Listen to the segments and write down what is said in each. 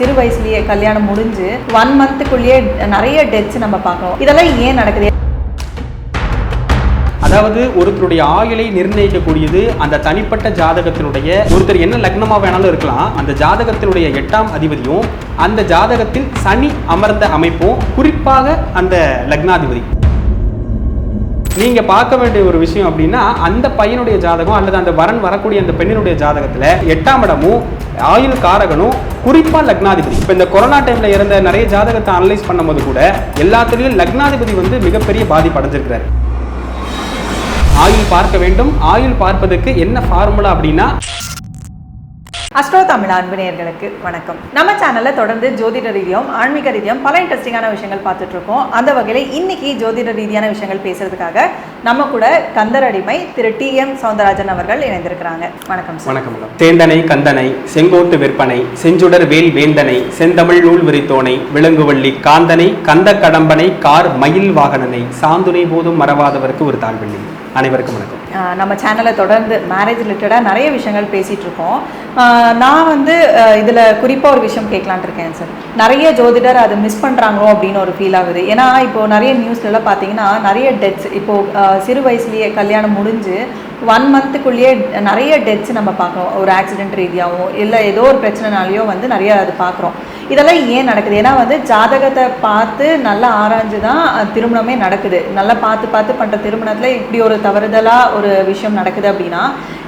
சிறு வயசுலயே கல்யாணம் முடிஞ்சு ஒன் மந்த்துக்குள்ளேயே நிறைய டெத்ஸ் நம்ம பார்க்கறோம். இதெல்லாம் ஏன் நடக்குது? அதாவது ஒருத்தருடைய ஆயுளை நிர்ணயிக்கக்கூடியது அந்த தனிப்பட்ட ஜாதகத்தினுடைய ஒருத்தர் என்ன லக்னமா வேணாலும் இருக்கலாம். அந்த ஜாதகத்தினுடைய எட்டாம் அதிபதியும் அந்த ஜாதகத்தில் சனி அமர்ந்த அமைப்பும் குறிப்பாக அந்த லக்னாதிபதி. நீங்கள் பார்க்க வேண்டிய ஒரு விஷயம் அப்படின்னா அந்த பையனுடைய ஜாதகம் அல்லது அந்த வரன் வரக்கூடிய அந்த பெண்ணினுடைய ஜாதகத்தில் எட்டாம் இடமும் ஆயுள் காரகனும் குறிப்பாக லக்னாதிபதி. இப்போ இந்த கொரோனா டைமில் இறந்த நிறைய ஜாதகத்தை அனலைஸ் பண்ணும்போது கூட எல்லாத்துலேயும் லக்னாதிபதி வந்து மிகப்பெரிய பாதிப்பு அடைஞ்சிருக்கிறார். ஆயுள் பார்க்க வேண்டும். ஆயுள் பார்ப்பதற்கு என்ன ஃபார்முலா அப்படின்னா அஸ்ட்ரோ தமிழ் அன்பு வணக்கம். நம்ம சேனல்ல தொடர்ந்து ஜோதிட ரீதியும் ஆன்மீக ரீதியும் பல இன்ட்ரெஸ்டிங்கான விஷயங்கள் பார்த்துட்டு இருக்கோம். அந்த வகையில் இன்னைக்கு ஜோதிட ரீதியான விஷயங்கள் பேசுறதுக்காக நம்ம கூட கந்தர் அடிமை திரு டி எம் சவுந்தரராஜன் அவர்கள் இணைந்திருக்கிறாங்க. வணக்கம் வணக்கம் தேந்தனை கந்தனை செங்கோட்டு விற்பனை செஞ்சுடர் வேல் வேந்தனை செந்தமிழ் நூல் விரித்தோனை விலங்குவள்ளி காந்தனை கந்த கடம்பனை கார் மயில் வாகனனை சாந்துணை போதும் மறவாதவருக்கு ஒரு தாழ்வெள்ளி. அனைவருக்கும் வணக்கம். நம்ம சேனலை தொடர்ந்து மேரேஜ் ரிலேட்டடாக நிறைய விஷயங்கள் பேசிட்டு இருக்கோம். ஆஹ் நான் வந்து இதில் இதுல குறிப்பா ஒரு விஷயம் கேட்கலான்ட்டு இருக்கேன் சார் நிறைய ஜோதிடர் அதை மிஸ் பண்ணுறாங்களோ அப்படின்னு ஒரு ஃபீல் ஆகுது. ஏன்னா இப்போ நிறைய நியூஸ்ல எல்லாம் பார்த்தீங்கன்னா நிறைய டெத்ஸ் இப்போ சிறு வயசுலேயே கல்யாணம் முடிஞ்சு ஒன் மந்த்துக்குள்ளேயே நிறைய டெத்ஸ் நம்ம பார்க்குறோம். ஒரு ஆக்சிடென்ட் ரீதியாகவும் இல்லை ஏதோ ஒரு பிரச்சனைனாலையோ வந்து நிறைய அது பார்க்குறோம். இதெல்லாம் ஏன் நடக்குது? ஏன்னா வந்து ஜாதகத்தை பார்த்து நல்லா ஆராய்ஞ்சு தான் திருமணமே நடக்குது. நல்லா பார்த்து பார்த்து பண்ணுற திருமணத்தில் இப்படி ஒரு தவறுதலாக ஒரு விஷயம் நடக்குது அப்படின்னா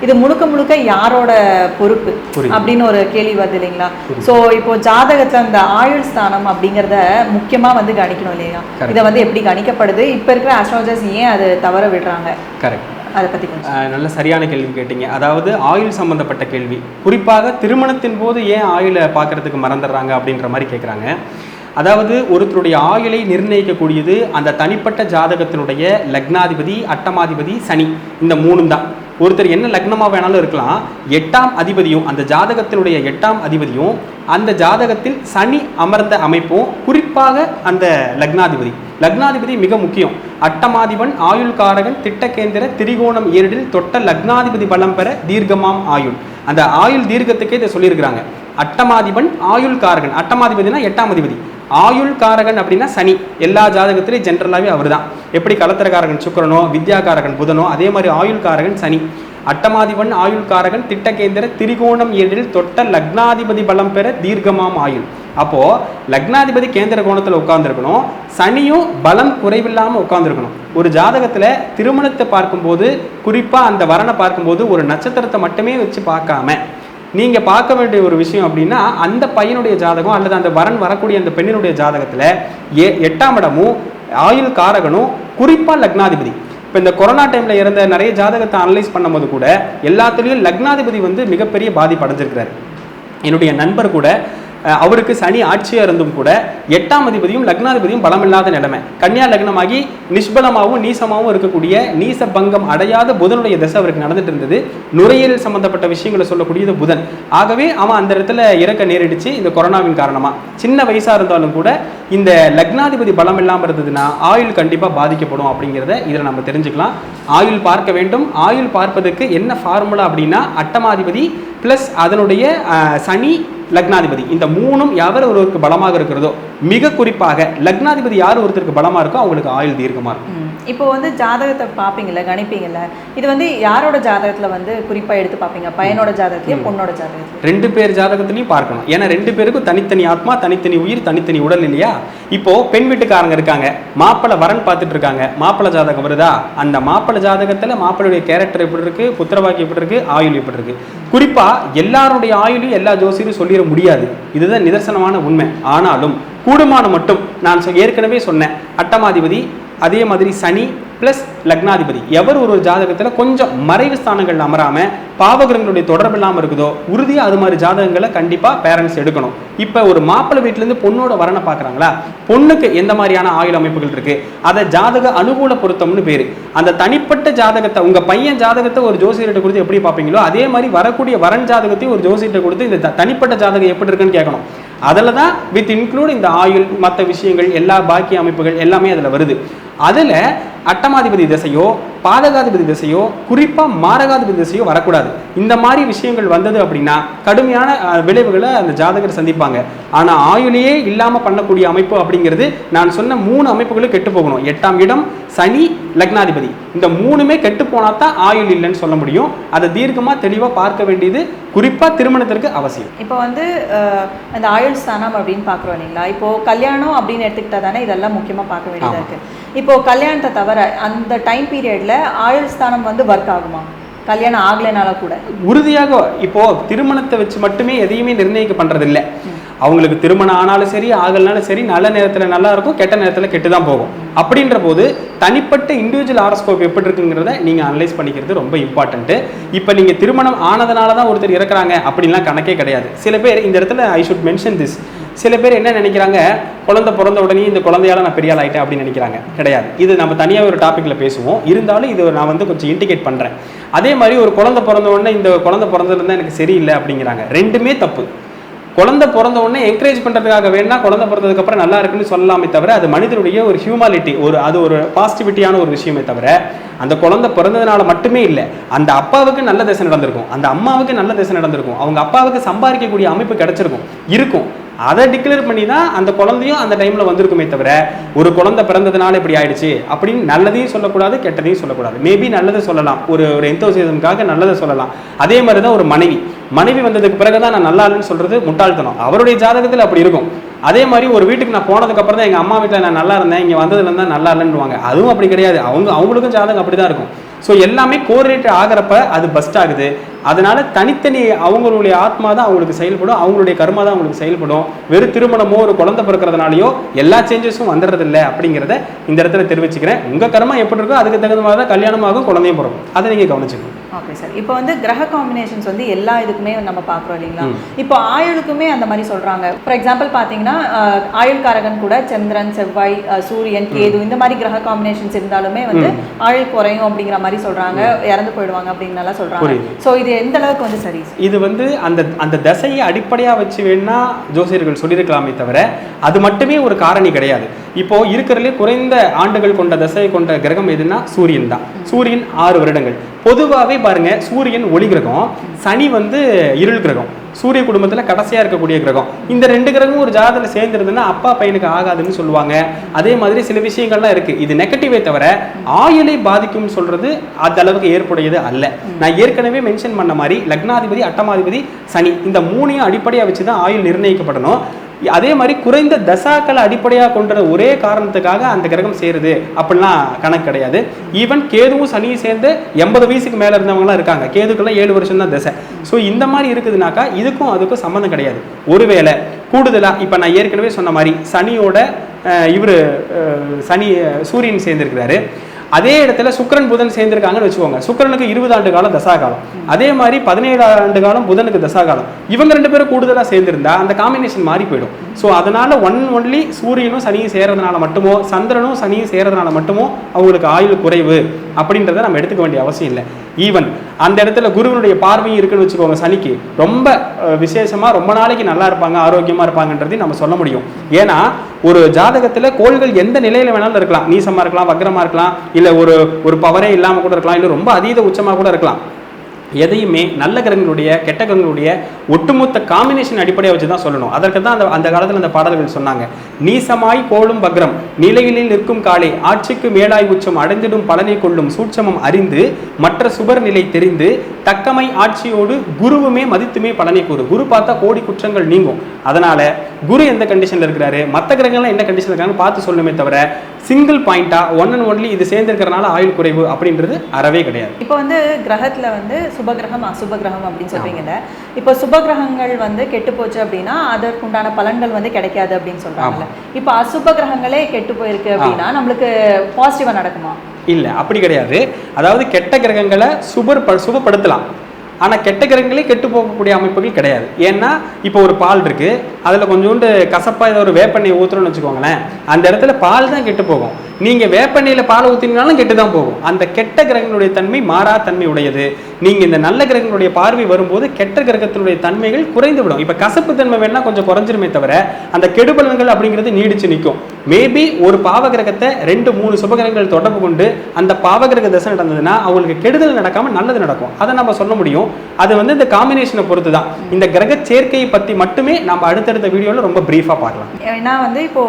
இது முழுக்க முழுக்க யாரோட பொறுப்பு. அப்படின்னு ஒரு கேள்வி வருது இல்லைங்களா? ஸோ இப்போ ஜாதகத்தில் அந்த ஆயுள் ஸ்தானம் அப்படிங்கிறத முக்கியமாக வந்து கணிக்கணும் இல்லையா. இதை வந்து எப்படி கணிக்கப்படுது? இப்போ இருக்கிற அஸ்ட்ராலஜர்ஸ் ஏன் அது தவற விடுறாங்க? கரெக்ட் அதை பற்றி நல்ல சரியான கேள்வி கேட்டீங்க. அதாவது ஆயுள் சம்பந்தப்பட்ட கேள்வி. குறிப்பாக திருமணத்தின் போது ஏன் ஆயுளை பார்க்கறதுக்கு மறந்துடுறாங்க அப்படின்ற மாதிரி கேட்குறாங்க அதாவது ஒருத்தருடைய ஆயுளை நிர்ணயிக்கக்கூடியது அந்த தனிப்பட்ட ஜாதகத்தினுடைய லக்னாதிபதி அட்டமாதிபதி சனி. இந்த மூணும் தான். ஒருத்தர் என்ன லக்னமாக வேணாலும் இருக்கலாம். எட்டாம் அதிபதியும் அந்த ஜாதகத்தினுடைய எட்டாம் அதிபதியும் அந்த ஜாதகத்தில் சனி அமர்ந்த அமைப்பும் குறிப்பாக அந்த லக்னாதிபதி. லக்னாதிபதி மிக முக்கியம். அட்டமாதிபன் ஆயுள் காரகன் திட்டக்கேந்திர திரிகோணம் ஏரிடில் தொட்ட லக்னாதிபதி பலம் பெற தீர்க்கமாம் ஆயுள். அந்த ஆயுள் தீர்க்கத்துக்கே இதை சொல்லியிருக்கிறாங்க. அட்டமாதிபன் ஆயுள் காரகன். அட்டமாதிபதினா எட்டாம் அதிபதி. ஆயுள் காரகன் அப்படின்னா சனி. எல்லா ஜாதகத்திலையும் ஜென்ரலாகவே அவர்தான். எப்படி கலத்திரக்காரகன் சுக்கிரனோ வித்யாகாரகன் புதனோ அதே மாதிரி ஆயுள் காரகன் சனி. அட்டமாதிபன் ஆயுள் காரகன் திட்டகேந்திர திரிகோணம் ஏழில் தொட்ட லக்னாதிபதி பலம் பெற தீர்க்கமாம் ஆயுள். அப்போ லக்னாதிபதி கேந்திர கோணத்துல உட்கார்ந்துருக்கணும். சனியும் பலம் குறைவில்லாம உட்கார்ந்துருக்கணும். ஒரு ஜாதகத்துல திருமணத்தை பார்க்கும்போது குறிப்பா அந்த வரனை பார்க்கும்போது ஒரு நட்சத்திரத்தை மட்டுமே வச்சு பார்க்காம நீங்கள் பார்க்க வேண்டிய ஒரு விஷயம் அப்படின்னா அந்த பையனுடைய ஜாதகம் அல்லது அந்த வரன் வரக்கூடிய அந்த பெண்ணினுடைய ஜாதகத்தில் ஏ எட்டாம் இடமும் ஆயுள் காரகனும் குறிப்பாக லக்னாதிபதி. இப்போ இந்த கொரோனா டைமில் இறந்த நிறைய ஜாதகத்தை அனலைஸ் பண்ணும்போது கூட எல்லாத்துலேயும் லக்னாதிபதி வந்து மிகப்பெரிய பாதிப்பு அடைஞ்சிருக்கிறார். என்னுடைய நண்பர் கூட அவருக்கு சனி ஆட்சியாக இருந்தும் கூட எட்டாம் அதிபதியும் லக்னாதிபதியும் பலமில்லாத நிலைமை. கன்னியா லக்னமாகி நிஷ்பலமாகவும் நீசமாகவும் இருக்கக்கூடிய நீச பங்கம் அடையாத புதனுடைய தசை அவருக்கு நடந்துட்டு இருந்தது. நுரையீரல் சம்பந்தப்பட்ட விஷயங்களை சொல்லக்கூடியது புதன். ஆகவே அவன் அந்த இடத்துல இறக்க நேரிடுச்சு இந்த கொரோனாவின் காரணமாக சின்ன வயசாக இருந்தாலும் கூட இந்த லக்னாதிபதி பலம் இல்லாமல் இருந்ததுன்னா ஆயுள் கண்டிப்பாக பாதிக்கப்படும் அப்படிங்கிறத இதில் நம்ம தெரிஞ்சுக்கலாம். ஆயுள் பார்க்க வேண்டும். ஆயுள் பார்ப்பதற்கு என்ன ஃபார்முலா அப்படின்னா அட்டமாதிபதி ப்ளஸ் அதனுடைய சனி லக்னாதிபதி. இந்த மூணும் எவர் ஒருவருக்கு பலமாக இருக்கிறதோ மிக குறிப்பாக லக்னாதிபதி யார் ஒருத்தருக்கு பலமா இருக்கோ அவங்களுக்கு ஆயுள் தீர்க்கமா இருக்கும் இப்போ வந்து ஜாதகத்தை பார்ப்பீங்கல்ல கணிப்பீங்கல்ல? இது வந்து யாரோட ஜாதகத்துல வந்து குறிப்பா எடுத்து பார்ப்பீங்க பையனோட ஜாதகத்தையும் பொண்ணோட ஜாதகத்தையும் ரெண்டு பேர் ஜாதகத்திலையும் பார்க்கணும். ஏன்னா ரெண்டு பேருக்கும் தனித்தனி ஆத்மா தனித்தனி உயிர் தனித்தனி உடல் இல்லையா? இப்போ பெண் வீட்டுக்காரங்க இருக்காங்க. மாப்பிள்ளை வரன் பார்த்துட்டு இருக்காங்க. மாப்பிள்ளை ஜாதகம் வருதா? அந்த மாப்பிள்ளை ஜாதகத்துல மாப்பிள்ளையுடைய கேரக்டர் எப்படி இருக்கு? புத்திரவாக்கி எப்படி இருக்கு? ஆயுள் எப்படி இருக்கு? குறிப்பா எல்லாருடைய ஆயுளையும் எல்லா ஜோசியரும் சொல்லிட முடியாது. இதுதான் நிதர்சனமான உண்மை. ஆனாலும் கூடுமானம் மட்டும் நான் சொ- ஏற்கனவே சொன்னேன். அட்டமாதிபதி அதே மாதிரி சனி ப்ளஸ் லக்னாதிபதி. எவர் ஒரு ஜாதகத்தில் கொஞ்சம் மறைவு ஸ்தானங்கள் அமராமல் பாவகிரகங்களுடைய தொடர்பு இல்லாமல் இருக்குதோ உறுதியாக அது மாதிரி ஜாதகங்களை கண்டிப்பாக பேரண்ட்ஸ் எடுக்கணும். இப்போ ஒரு மாப்பிள்ளை வீட்டிலேருந்து பொண்ணோட வரனை பார்க்குறாங்களா பொண்ணுக்கு எந்த மாதிரியான ஆயுள் அமைப்புகள் இருக்குது அதை ஜாதக அனுகூல பொருத்தம்னு பேர். அந்த தனிப்பட்ட ஜாதகத்தை உங்கள் பையன் ஜாதகத்தை ஒரு ஜோசியர்கிட்ட கொடுத்து எப்படி பார்ப்பீங்களோ அதே மாதிரி வரக்கூடிய வரன் ஜாதகத்தையும் ஒரு ஜோசியர்கிட்ட கொடுத்து இந்த தனிப்பட்ட ஜாதகம் எப்படி இருக்குன்னு கேட்கணும். அதில் தான் வித் இன்க்ளூட் இந்த ஆயுள் மற்ற விஷயங்கள் எல்லா பாக்கிய அமைப்புகள் எல்லாமே அதில் வருது. அதில் அட்டமாதிபதி திசையோ பாதகாதிபதி திசையோ குறிப்பா மாரகாதிபதி திசையோ வரக்கூடாது. இந்த மாதிரி விஷயங்கள் வந்தது அப்படின்னா கடுமையான விளைவுகளை அந்த ஜாதகர் சந்திப்பாங்க. ஆனா ஆயுளையே இல்லாம பண்ணக்கூடிய அமைப்பு அப்படிங்கிறது நான் சொன்ன மூணு அமைப்புகளும் கெட்டு போகணும். எட்டாம் இடம் சனி லக்னாதிபதி. இந்த மூணுமே கெட்டு போனா தான் ஆயுள் இல்லைன்னு சொல்ல முடியும். அதை தீர்க்கமா தெளிவா பார்க்க வேண்டியது குறிப்பா திருமணத்திற்கு அவசியம். இப்போ வந்து அந்த ஆயுள் ஸ்தானம் அப்படின்னு பார்க்குறோம் இல்லைங்களா? இப்போ கல்யாணம் அப்படின்னு எடுத்துக்கிட்டா தானே இதெல்லாம் முக்கியமாக பார்க்க வேண்டியதாக ஆமா. இருக்கு. இப்போ கல்யாணத்தை தவிர அந்த டைம் பீரியடில் ஆயுள் ஸ்தானம் வந்து ஒர்க் ஆகுமா? கல்யாணம் ஆகலைனால கூட. உறுதியாக இப்போ திருமணத்தை வச்சு மட்டுமே எதையுமே நிர்ணயிக்க பண்றது இல்லை அவங்களுக்கு திருமணம் ஆனாலும் சரி ஆகலனாலும் சரி நல்ல நேரத்தில் நல்லா இருக்கும் கெட்ட நேரத்தில் கெட்டு தான் போகும். அப்படின்ற போது தனிப்பட்ட இண்டிவிஜுவல் ஆரோஸ்கோப் எப்படி இருக்குங்கிறத நீங்கள் அனலைஸ் பண்ணிக்கிறது ரொம்ப இம்பார்ட்டன்ட்டு இப்போ நீங்கள் திருமணம் ஆனதுனால தான் ஒருத்தர் இறக்குறாங்க அப்படின்லாம் கணக்கே கிடையாது. சில பேர் இந்த இடத்துல ஐ ஷுட் மென்ஷன் திஸ் சில பேர் என்ன நினைக்கிறாங்க குழந்தை பிறந்த உடனே இந்த குழந்தையால நான் பெரிய ஆள் அப்படின்னு நினைக்கிறாங்க. கிடையாது. இது நம்ம தனியாக ஒரு டாப்பிக்கில் பேசுவோம். இருந்தாலும் இது நான் வந்து கொஞ்சம் இண்டிகேட் பண்ணுறேன் அதே மாதிரி ஒரு குழந்தை பிறந்த உடனே இந்த குழந்தை பிறந்ததுல எனக்கு சரியில்லை அப்படிங்கிறாங்க. ரெண்டுமே தப்பு. குழந்தை பிறந்த உடனே என்கரேஜ் பண்ணுறதுக்காக வேணா குழந்தை பிறந்ததுக்கப்புறம் நல்லா இருக்குன்னு சொல்லலாமே தவிர அது மனிதனுடைய ஒரு ஹியூமாலிட்டி ஒரு அது ஒரு பாசிட்டிவிட்டியான ஒரு விஷயமே தவிர அந்த குழந்தை பிறந்ததுனால மட்டுமே இல்லை. அந்த அப்பாவுக்கு நல்ல திசை நடந்திருக்கும். அந்த அம்மாவுக்கு நல்ல திசை நடந்திருக்கும். அவங்க அப்பாவுக்கு சம்பாதிக்கக்கூடிய அமைப்பு கிடைச்சிருக்கும். இருக்கும். அதை டிக்ளேர் பண்ணி தான் அந்த குழந்தையும் அந்த டைமில் வந்திருக்குமே தவிர ஒரு குழந்தை பிறந்ததுனால இப்படி ஆயிடுச்சு அப்படின்னு நல்லதையும் சொல்லக்கூடாது கெட்டதையும் சொல்லக்கூடாது. மேபி நல்லதை சொல்லலாம். ஒரு ஒரு எந்தோசியதுக்காக நல்லதை சொல்லலாம். அதே மாதிரி தான் ஒரு மனைவி. மனைவி வந்ததுக்கு பிறகு தான் நான் நல்லா இல்லைன்னு சொல்கிறது முட்டாள்தனம். அவருடைய ஜாதகத்தில் அப்படி இருக்கும். அதே மாதிரி ஒரு வீட்டுக்கு நான் போனதுக்கப்புறம் தான் எங்கள் அம்மா வீட்டில் நான் நல்லா இருந்தேன். இங்கே வந்ததுல இருந்தால் நல்லா இல்லைன்னுவாங்க. அதுவும் அப்படி கிடையாது. அவங்க அவங்களுக்கும் ஜாதகம் அப்படி தான் இருக்கும். ஸோ எல்லாமே கோரிலேட்டட் ஆகிறப்ப அது பஸ்ட் ஆகுது. அதனால தனித்தனி அவங்களுடைய ஆத்மா தான் அவங்களுக்கு செயல்படும் அவங்களுடைய கர்மா தான் அவங்களுக்கு செயல்படும். வெறும் திருமணமோ ஒரு குழந்தை பிறக்கிறதுனாலயோ எல்லா சேஞ்சஸும் வந்துடுறது இல்லை அப்படிங்கிறத இந்த இடத்துல தெரிவிச்சுக்கிறேன். உங்க கர்மா எப்படி இருக்கோ அதுக்கு தகுந்த மாதிரி தான் கல்யாணமாகும் குழந்தையும் பிறக்கும். அதை நீங்க கவனிச்சுக்கணும். ஓகே சார் இப்போ வந்து கிரக காம்பினேஷன்ஸ் வந்து எல்லா இதுக்குமே நம்ம பார்க்குறோம் இல்லைங்களா. இப்போ ஆயுளுக்குமே அந்த மாதிரி சொல்றாங்க. ஃபார் எக்ஸாம்பிள் பார்த்தீங்கன்னா அஹ், ஆயுள்காரகன் கூட சந்திரன் செவ்வாய் சூரியன் கேது இந்த மாதிரி கிரக காம்பினேஷன்ஸ் இருந்தாலுமே வந்து ஆயுள் குறையும் அப்படிங்கிற மாதிரி சொல்றாங்க. இறந்து போயிடுவாங்க அப்படின்னு எல்லாம் சொல்றாங்க. புரியுது. ஸோ இது எந்த அளவுக்கு வந்து சரி? இது வந்து அந்த அந்த தசையை அடிப்படையாக வச்சு வேணா ஜோசியர்கள் சொல்லியிருக்கலாமே தவிர அது மட்டுமே ஒரு காரணி கிடையாது. இப்போ இருக்கிறதுலே குறைந்த ஆண்டுகள் கொண்ட தசையை கொண்ட கிரகம் எதுன்னா சூரியன் தான். சூரியன் ஆறு வருடங்கள். பொதுவாகவே பாருங்க சூரியன் ஒளி கிரகம் சனி வந்து இருள் கிரகம். சூரிய குடும்பத்தில் கடைசியாக இருக்கக்கூடிய கிரகம். இந்த ரெண்டு கிரகமும் ஒரு ஜாதகத்துல சேர்ந்துருதுன்னா அப்பா பையனுக்கு ஆகாதுன்னு சொல்லுவாங்க. அதே மாதிரி சில விஷயங்கள்லாம் இருக்குது இது நெகட்டிவே தவிர ஆயுளை பாதிக்கும் சொல்கிறது அந்த அளவுக்கு ஏற்புடையது அல்ல. நான் ஏற்கனவே மென்ஷன் பண்ண மாதிரி லக்னாதிபதி அட்டமாதிபதி சனி இந்த மூணையும் அடிப்படையாக வச்சு தான் ஆயுள் நிர்ணயிக்கப்படணும். அதே மாதிரி குறைந்த தசாக்களை அடிப்படையாக கொண்ட ஒரே காரணத்துக்காக அந்த கிரகம் சேருது அப்படிலாம் கணக்கு கிடையாது. ஈவன் கேதுவும் சனியும் சேர்ந்து எண்பது வயசுக்கு மேலே இருந்தவங்களாம் இருக்காங்க. கேதுக்கெல்லாம் ஏழு வருஷம் தான் தசை. ஸோ இந்த மாதிரி இருக்குதுனாக்கா இதுக்கும் அதுக்கும் சம்மந்தம் கிடையாது. ஒருவேளை கூடுதலாக இப்போ நான் ஏற்கனவே சொன்ன மாதிரி சனியோட இவர் சனி சூரியன் சேர்ந்திருக்கிறாரு. அதே இடத்துல சுக்கரன் புதன் சேர்ந்திருக்காங்கன்னு வச்சுக்கோங்க. சுக்கரனுக்கு இருபது ஆண்டு காலம் தசா காலம் அதே மாதிரி பதினேழு ஆண்டு காலம் புதனுக்கு தசா காலம் இவங்க ரெண்டு பேரும் கூடுதலாக சேர்ந்திருந்தா அந்த காம்பினேஷன் மாறி போயிடும். ஸோ அதனால ஒன் ஒன்லி சூரியனும் சனியும் சேர்றதுனால மட்டுமோ சந்திரனும் சனியும் சேர்றதுனால மட்டுமோ அவங்களுக்கு ஆயுள் குறைவு. அப்படின்றத நம்ம எடுத்துக்க வேண்டிய அவசியம் இல்லை. ஈவன் அந்த இடத்துல குருவனுடைய பார்வையும் இருக்குன்னு வச்சுக்கோங்க சனிக்கு ரொம்ப விசேஷமாக விசேஷமா ரொம்ப நாளைக்கு நல்லா இருப்பாங்க ஆரோக்கியமாக இருப்பாங்கன்றதையும் நம்ம சொல்ல முடியும். ஏன்னா ஒரு ஜாதகத்தில் கோள்கள் எந்த நிலையில் வேணாலும் இருக்கலாம். நீசமாக இருக்கலாம் வக்ரமாக இருக்கலாம் இல்லை ஒரு ஒரு பவரே இல்லாமல் கூட இருக்கலாம் இல்லை ரொம்ப அதீத உச்சமாக கூட இருக்கலாம். எதையுமே நல்ல கிரகங்களுடைய கெட்ட கிரகங்களுடைய ஒட்டுமொத்த காம்பினேஷன் அடிப்படையாக வச்சு தான் சொல்லணும். அதற்கு தான் அந்த அந்த காலத்தில் அந்த பாடல்கள் சொன்னாங்க. நீசமாய் கோளும் பக்ரம் நிலையிலில் நிற்கும் காலை ஆட்சிக்கு மேலாய் உச்சம் அடைந்திடும் பலனை கொள்ளும் சூட்சமம் அறிந்து மற்ற சுபர் நிலை தெரிந்து தக்கமை ஆட்சியோடு குருவுமே மதித்துமே பலனை கூறு. குரு பார்த்தா கோடி குற்றங்கள் நீங்கும். அதனால குரு எந்த கண்டிஷன்ல இருக்கிறாரு? மற்ற கிரகங்கள்லாம் என்ன கண்டிஷன்ல இருக்காங்கன்னு பார்த்து சொல்லணுமே தவிர சிங்கிள் பாயிண்டா ஒன் அண்ட் ஒன்லி இது சேர்ந்திருக்கிறனால ஆயுள் குறைவு அப்படின்றது அறவே கிடையாது. இப்போ வந்து கிரகத்துல வந்து சுபகிரகம் அசுபகிரகம் அப்படின்னு சொல்றீங்கல்ல. இப்போ சுபகிரகங்கள் வந்து கெட்டு போச்சு அப்படின்னா அதற்குண்டான பலன்கள் வந்து கிடைக்காது அப்படின்னு சொல்றாங்கல்ல. இப்போ அசுப கிரகங்களே கெட்டு போயிருக்கு அப்படின்னா நம்மளுக்கு பாசிட்டிவா நடக்குமா? இல்ல அப்படி கிடையாது. அதாவது கெட்ட கிரகங்களை சுபர் சுபப்படுத்தலாம். ஆனா கெட்ட கிரகங்களே கெட்டு போகக்கூடிய அமைப்புகள் கிடையாது. ஏன்னா இப்போ ஒரு பால் இருக்கு. அதுல கொஞ்சோண்டு கசப்பா ஏதோ ஒரு வேப்பெண்ணெய் ஊத்துறோம்னு வச்சுக்கோங்களேன். அந்த இடத்துல பால் தான் கெட்டு போகும். நீங்கள் வேப்பண்ணையில் பால் ஊற்றினாலும் கெட்டு தான் போகும். அந்த கெட்ட கிரகங்களுடைய தன்மை மாறா தன்மை உடையது. நீங்கள் இந்த நல்ல கிரகங்களுடைய பார்வை வரும்போது கெட்ட கிரகத்தினுடைய தன்மைகள் குறைந்து விடும் இப்போ கசப்பு தன்மை வேணால் கொஞ்சம் குறைஞ்சிருமே தவிர அந்த கெடுபலன்கள் அப்படிங்கிறது நீடிச்சு நிற்கும் மேபி ஒரு பாவ கிரகத்தை ரெண்டு மூணு சுபகிரகங்கள் தொடர்பு கொண்டு அந்த பாவகிரக தசை நடந்ததுன்னா அவங்களுக்கு கெடுதல் நடக்காமல் நல்லது நடக்கும். அதை நம்ம சொல்ல முடியும். அது வந்து இந்த காம்பினேஷனை பொறுத்து தான் இந்த கிரக சேர்க்கையை பற்றி மட்டுமே நம்ம அடுத்தடுத்த வீடியோவில் ரொம்ப ப்ரீஃபாக பார்க்கலாம். ஏன்னா வந்து இப்போ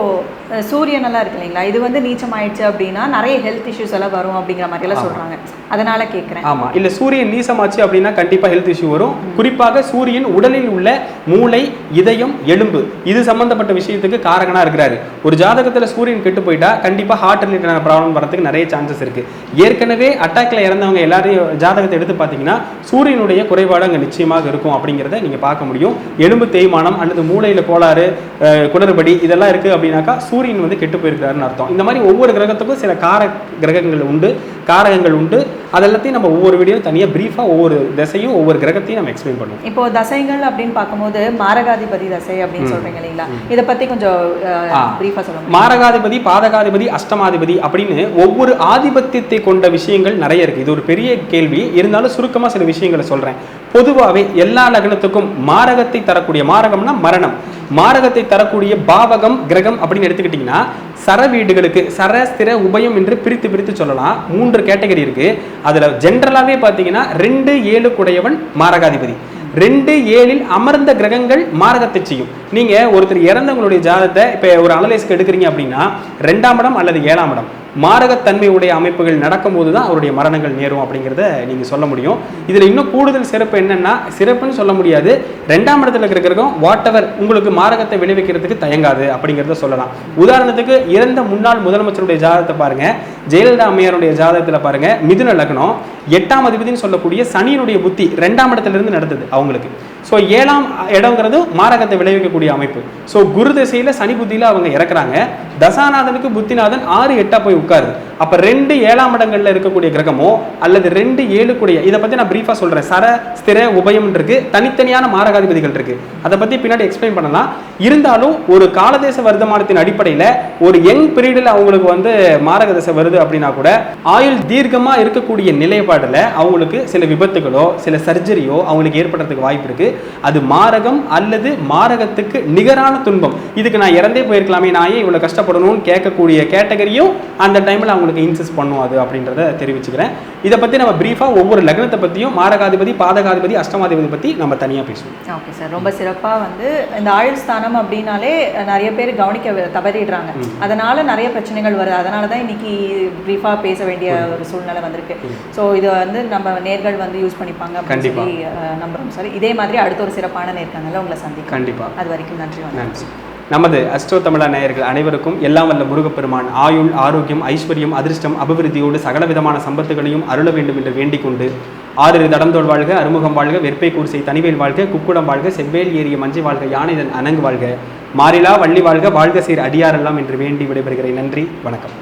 சூரியன் எல்லாம் இருக்கு இல்லைங்களா? இது வந்து நீச்சம் ஆயிடுச்சு அப்படின்னா நிறைய ஹெல்த் இஷ்யூஸ் எல்லாம் வரும் அப்படிங்கிற மாதிரி எல்லாம் சொல்றாங்க. அதனால கேட்குறேன் ஆமா. இல்ல சூரியன் நீசமாச்சு அப்படின்னா கண்டிப்பா ஹெல்த் இஷ்யூ வரும். குறிப்பாக சூரியன் உடலில் உள்ள மூளை இதயம் எலும்பு இது சம்பந்தப்பட்ட விஷயத்துக்கு காரகனா இருக்கிறாரு. ஒரு ஜாதகத்துல சூரியன் கெட்டு போயிட்டா கண்டிப்பா ஹார்ட் ரிலேட்டடான ப்ராப்ளம் வரதுக்கு நிறைய சான்சஸ் இருக்கு. ஏற்கனவே அட்டாக்ல இறந்தவங்க எல்லாரையும் ஜாதகத்தை எடுத்து பார்த்தீங்கன்னா சூரியனுடைய குறைபாடு அங்க நிச்சயமாக இருக்கும் அப்படிங்கிறத நீங்க பார்க்க முடியும். எலும்பு தேய்மானம் அல்லது மூளையில கோளாறு குளறுபடி இதெல்லாம் இருக்கு அப்படின்னாக்கா சூரியன் வந்து கெட்டு போயிருக்கிறாருன்னு அர்த்தம். இந்த மாதிரி ஒவ்வொரு கிரகத்துக்கும் சில கார கிரகங்கள் உண்டு காரகங்கள் உண்டு. அதெல்லாத்தையும் நம்ம ஒவ்வொரு வீடியோ தனியா பிரீஃபா ஒவ்வொரு திசையும் ஒவ்வொரு கிரகத்தையும் நம்ம எக்ஸ்பிளைன் பண்ணுவோம். இப்போ தசைகள் அப்படின்னு பார்க்கும்போது மாரகாதிபதி தசை அப்படின்னு சொல்றீங்க இல்லைங்களா? இதை பத்தி கொஞ்சம் ஆ. பிரீஃபா சொல்ல முடியுமா? மாரகாதிபதி பாதகாதிபதி அஷ்டமாதிபதி அப்படின்னு ஒவ்வொரு ஆதிபத்தியத்தை கொண்ட விஷயங்கள் நிறைய இருக்கு. இது ஒரு பெரிய கேள்வி. இருந்தாலும் சுருக்கமா சில விஷயங்களை சொல்றேன். பொதுவாகவே எல்லா லக்னத்துக்கும் மாரகத்தை தரக்கூடிய மாரகம்னா மரணம். மாரகத்தை தரக்கூடிய பாவகம் கிரகம் அப்படின்னு எடுத்துக்கிட்டிங்கன்னா சர வீடுகளுக்கு சர ஸ்திர உபயம் என்று பிரித்து பிரித்து சொல்லலாம். மூன்று கேட்டகரி இருக்கு. அதுல ஜென்ரலாகவே பார்த்தீங்கன்னா ரெண்டு ஏழு குடையவன் மாரகாதிபதி. ரெண்டு ஏழில் அமர்ந்த கிரகங்கள் மாரகத்தை செய்யும். நீங்க ஒருத்தர் இறந்தவங்களுடைய ஜாதத்தை இப்ப ஒரு அனலைஸ்க்கு எடுக்கிறீங்க அப்படின்னா ரெண்டாம் இடம் அல்லது ஏழாம் இடம். மாரகத்தன்மையுடைய அமைப்புகள் நடக்கும்போது தான் அவருடைய மரணங்கள் நேரும் அப்படிங்கிறத நீங்கள் சொல்ல முடியும். இதில் இன்னும் கூடுதல் சிறப்பு என்னென்னா சிறப்புன்னு சொல்ல முடியாது. ரெண்டாம் இடத்துல இருக்கிறக்கும் வாட் எவர் உங்களுக்கு மாரகத்தை விளைவிக்கிறதுக்கு தயங்காது அப்படிங்கிறத சொல்லலாம். உதாரணத்துக்கு இறந்த முன்னாள் முதலமைச்சருடைய ஜாதகத்தை பாருங்க. ஜெயலலிதா அம்மையாருடைய ஜாதகத்தில் பாருங்கள் மிதுன லக்னம். எட்டாம் அதிபதினு சொல்லக்கூடிய சனியினுடைய புத்தி ரெண்டாம் இடத்துலேருந்து நடந்தது அவங்களுக்கு. ஸோ ஏழாம் இடங்கிறது மாரகத்தை விளைவிக்கக்கூடிய அமைப்பு. ஸோ குரு திசையில் சனி புத்தியில் அவங்க இறக்குறாங்க. தசாநாதனுக்கு புத்திநாதன் ஆறு எட்டாக போய் உட்காருது அப்போ ரெண்டு ஏழாம் இடங்களில் இருக்கக்கூடிய கிரகமோ அல்லது ரெண்டு ஏழு கூடிய இதை பற்றி நான் ப்ரீஃபாக சொல்கிறேன் சர ஸ்திர உபயம் இருக்கு. தனித்தனியான மாரகாதிபதிகள் இருக்கு. அதை பற்றி பின்னாடி எக்ஸ்பிளைன் பண்ணலாம். இருந்தாலும் ஒரு காலதேச வருதமானத்தின் அடிப்படையில் ஒரு யங் பீரியடில் அவங்களுக்கு வந்து மாரக தசை வருது அப்படின்னா கூட ஆயுள் தீர்க்கமாக இருக்கக்கூடிய நிலைப்பாடில் அவங்களுக்கு சில விபத்துகளோ சில சர்ஜரியோ அவங்களுக்கு ஏற்படுறதுக்கு வாய்ப்பு இருக்குது அது மாரகம் அல்லது மாரகத்துக்கு நிகரான துன்பம். இதுக்கு நான் இறந்தே போயிருக்கலாமே நான் ஏன் இவ்வளவு கஷ்டப்படணும்னு கேட்கக்கூடிய கேட்டகரியும் அந்த டைம்ல அவங்களுக்கு இன்சிஸ்ட் பண்ணும் அது அப்படின்றத தெரிவிச்சுக்கிறேன். இதை பத்தி நம்ம பிரீஃபா ஒவ்வொரு லக்னத்தை பத்தியும் மாரகாதிபதி பாதகாதிபதி அஷ்டமாதிபதி பத்தி நம்ம தனியா பேசுவோம். ஓகே சார் ரொம்ப சிறப்பாக வந்து இந்த ஆயுள் ஸ்தானம் அப்படின்னாலே நிறைய பேர் கவனிக்க தவறிடுறாங்க. அதனால நிறைய பிரச்சனைகள் வருது. அதனால தான் இன்னைக்கு ப்ரீஃபாக பேச வேண்டிய ஒரு சூழ்நிலை வந்திருக்கு. ஸோ இதை வந்து நம்ம நேர்கள் வந்து யூஸ் பண்ணிப்பாங்க அப்படின்னு. சொல்லி சார் இதே மாதிரி அடுத்த ஒரு சிறப்பான நேர்காணல உங்களை சந்திக்கும் கண்டிப்பா. அது வரைக்கும் நன்றி நன்றி. நமது அஸ்ட்ரோ தமிழா நேயர்கள் அனைவருக்கும் எல்லாம் வல்ல முருகப்பெருமான் ஆயுள் ஆரோக்கியம் ஐஸ்வர்யம் அதிர்ஷ்டம் அபிவிருத்தியோடு சகல விதமான சம்பத்துகளையும் அருள வேண்டும் என்று வேண்டிக் கொண்டு ஆறு தடந்தோள் வாழ்க அறுமுகம் வாழ்க வெற்பை கூர்சை தனிவேல் வாழ்க குக்குடம் வாழ்க செவ்வேல் ஏறிய மஞ்சை வாழ்க யானைதன் அணங்கு வாழ்க மாறிலா வள்ளி வாழ்க வாழ்க சீர் அடியாரெல்லாம் என்று வேண்டி விடைபெறுகிறேன். நன்றி வணக்கம்.